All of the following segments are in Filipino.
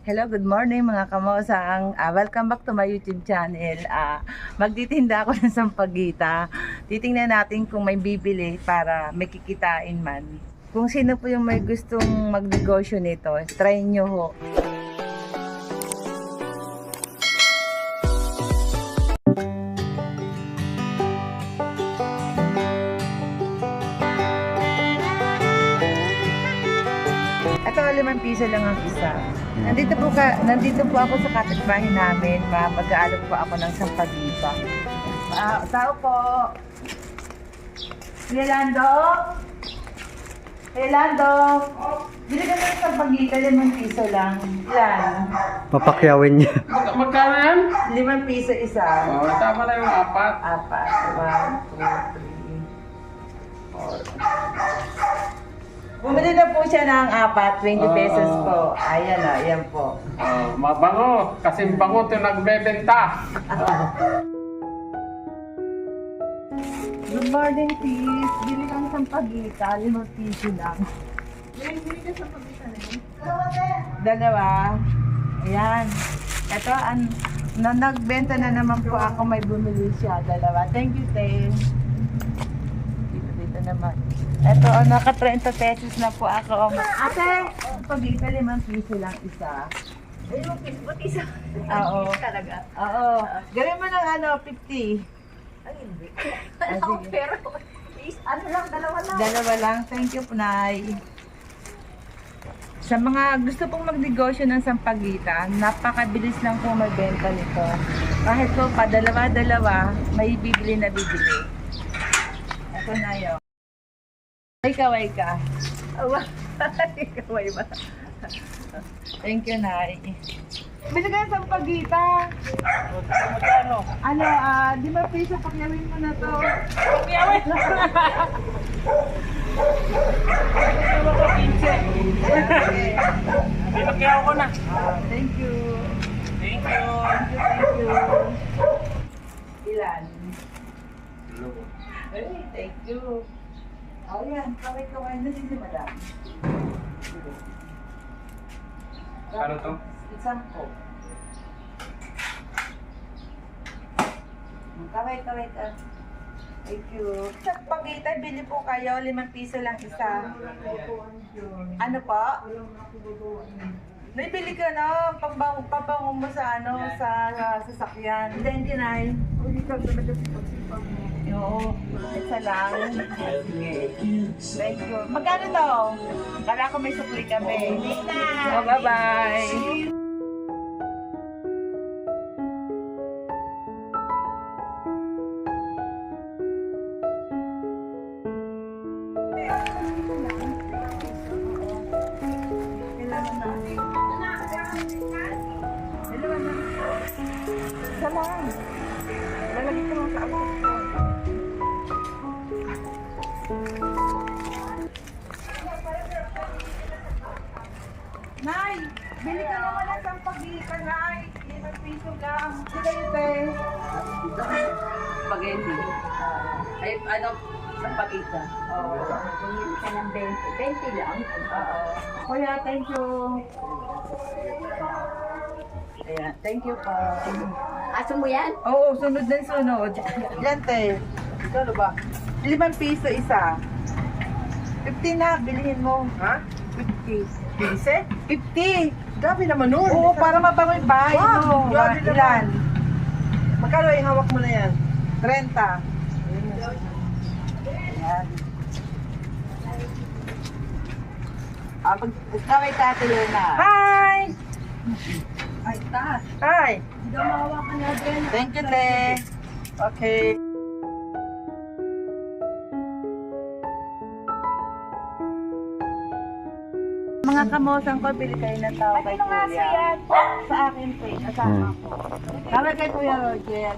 Hello, good morning mga kamosang. Ah, welcome back to my YouTube channel. Ah, magtitinda ako ng sampagita. Titingnan natin kung may bibili para may kikitain man. Kung sino po yung may gustong magnegosyo nito, try nyo ho. Ito, limang piso lang ang isa. Nandito po, ka, nandito po ako sa kapitbahay namin. Ma- Mag-aalok po ako ng sampagita. Ah, tao po. Lelando? Lelando? Bili ka ng sampagita, limang piso lang. Ilan? Papakyawin niya. Mag- Magkano yan? Limang piso isa. Oh, tama na yung apat. Apat. One, two, three, four. Bumili na po siya ng apat, 20 pesos po. Ayan na, ayan po. Oh, mabango. Kasi bango ito nagbebenta. Good morning, Tis. Bili kang sampagita, limang piso lang. Bili ka sampagita na yun? Dalawa. Ayan. Ito, an, na, nagbenta na naman po ako, may bumili siya. Dalawa. Thank you, Te. Naman. Ito, oh, naka 30 pesos na po ako. Ate, sampagita, limang piso lang isa. Limang piso, ba't isa? Oo. Talaga. Oo. Gawin mo ng ano, 50. Ay, hindi. Ah, sige. pero, is, ano lang, dalawa lang. Dalawa lang. Thank you, Punay. Sa mga gusto pong magnegosyo ng sampagitan, napakabilis lang po magbenta nito. Kahit po pa dalawa-dalawa, may bibili na bibili. Ito na yun. Ay, kaway ka. Awa. kaway ba? Thank you, Nay. Bili ka ng sampagita. Magkano? Ano, ah, di ba piso pakyawin mo na to? Pakyawin! Okay. Pinakyaw ko na. Ah, thank you. Thank you. Thank you, thank you. Ilan? Ay, thank you. Oh, yan. Kaway-kaway na si si Madam. Sige. Ano to? Isang po. Kaway-kaway ka. Thank you. Sa pagita, bili po kayo. Limang piso lang isa. Ano po? Naibili ka na, pagbango, pabango mo sa ano, sa, sa sasakyan. Thank you, Nay. Oo, isa lang. Sige. Thank you. Magkano to? Kala ko may supli kami. Oh, bye-bye. Kailangan natin. Naman ng sampagita, Nay. Limang piso lang. Sige kayo, te. Spaghetti. Ay, ano, sampagita. Oo. Bumili ka ng 20. 20 lang. Oo. Kuya, thank you. Ayan, thank you po. Aso mo yan? Oo, sunod na sunod. Yan, te. Ano ba? Limang piso isa. 50 na, bilihin mo. Ha? 50. Pinse? 50! Grabe naman nun. Oo, para mabango yung bahay mo. Wow, grabe Ilan? Magkano yung hawak mo na yan? 30. Ayan. Ah, pag kaway Tati Lena. Hi! Ay, taas. Hi! Hindi ka mahawakan din. Thank you, Te. Okay. Mga kamosang ko, bili kayo ng tao kay Kuya. Sa akin, po, kasama ko. Kami kay Kuya Roger.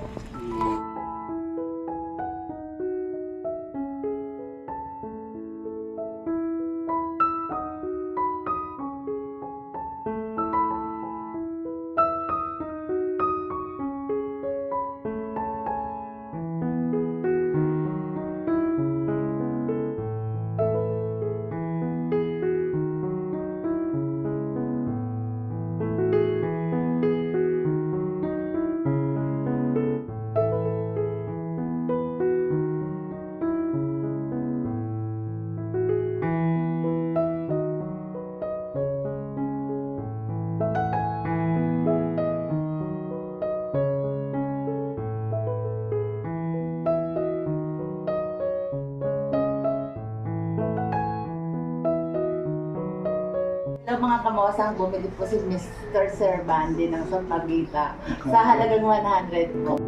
Mga kamosang bumili po si Mr. Servandi ng Sampagita sa halagang 100 po.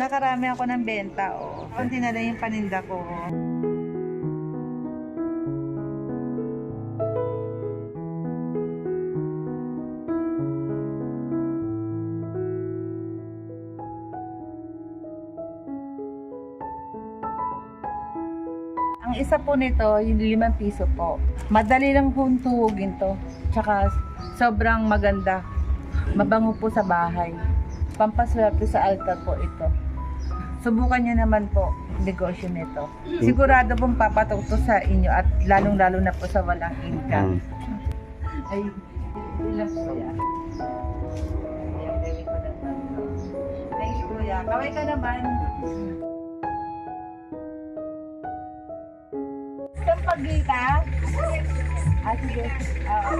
Nakarami ako ng benta, oh. Konti na lang yung paninda ko. Ang isa po nito, yung limang piso po. Madali lang po tuhugin to. Tsaka sobrang maganda. Mabango po sa bahay. Pampaswerte sa altar po ito. Subukan nyo naman po negosyo nito. Sigurado pong papatok to sa inyo at lalong-lalo na po sa walang income. Ay, very ko na tatlo. Thank you, kuya. Kaway ka naman. Saan pagkita? Ah, sige. Ah,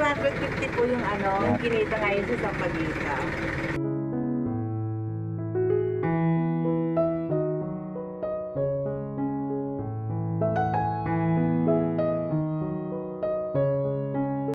450 po yung ano, yung kinita ngayon sa Sampagita.